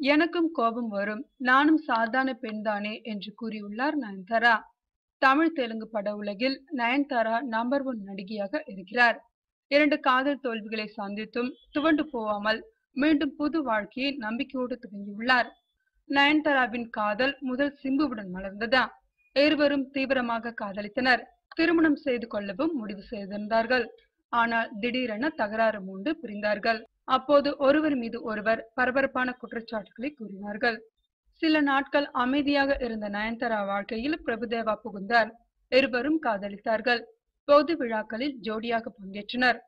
எனக்கும் கோபம் வரும். நானும் சாதாரண பெண்தானே என்று கூறியுள்ளார் நயன்தாரா. தமிழ் தெலுங்கு பட உலகில் நயன்தாரா நம்பர் ஒன் நடிகையாக இருக்கிறார். இரண்டு காதல் தோல்விகளை சந்தித்தும் துவண்டு போகாமல் மீண்டும் புது வாழ்க்கையை நம்பிக்கையோடு துவங்கியுள்ளார். நயன்தாராவின் காதல் முதல் சிம்புவுடன் மலர்ந்ததா? இருவரும் தீவிரமாக காதலித்தனர். திருமணம் செய்து கொள்ளவும் முடிவு செய்திருந்தார்கள். ஆனால் திடீரென தகராறு மூண்டு பிரிந்தார்கள். அப்போது ஒருவர் மீது ஒருவர் பரபரப்பான குற்றச்சாட்டுகளை கூறினார்கள். சில நாட்கள் அமைதியாக இருந்த நயன்தாரா வாழ்க்கையில் பிரபுதேவா புகுந்தார். இருவரும் காதலித்தார்கள். பொது விழாக்களில் ஜோடியாக பங்கேற்றனர்.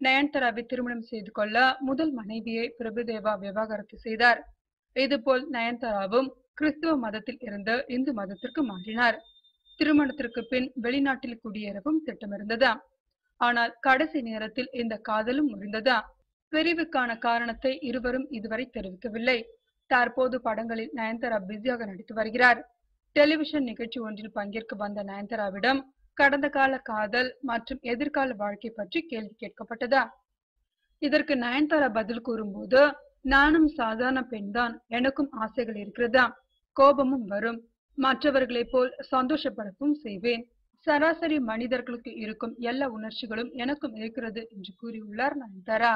நயன்தாராவை திருமணம் செய்து கொள்ள முதல் மனைவியை பிரபுதேவா விவாகரத்து செய்தார். இதுபோல் நயன்தாராவும் கிறிஸ்துவ மதத்தில் இருந்து இந்து மதத்திற்கு மாறினார். திருமணத்திற்கு பின் வெளிநாட்டில் குடியேறவும் திட்டமிருந்ததா ஆனால் கடைசி நேரத்தில் இந்த காதலும் முடிந்ததா பிரிவுக்கான காரணத்தை இருவரும் இதுவரை தெரிவிக்கவில்லை. தற்போது படங்களில் நயன்தாரா பிஸியாக நடித்து வருகிறார். டெலிவிஷன் நிகழ்ச்சி ஒன்றில் பங்கேற்க வந்த நயன்தாராவிடம் கடந்த கால காதல் மற்றும் எதிர்கால வாழ்க்கை பற்றி கேள்வி கேட்கப்பட்டதா? இதற்கு நயன்தாரா பதில் கூறும்போது நானும் சாதாரண பெண்தான் எனக்கும் ஆசைகள் இருக்கிறதா? கோபமும் வரும். மற்றவர்களைப் போல் சந்தோஷப்படவும் செய்வேன். சராசரி மனிதர்களுக்கு இருக்கும் எல்லா உணர்ச்சிகளும் எனக்கும் இருக்கிறது என்று கூறியுள்ளார் நயன்தாரா.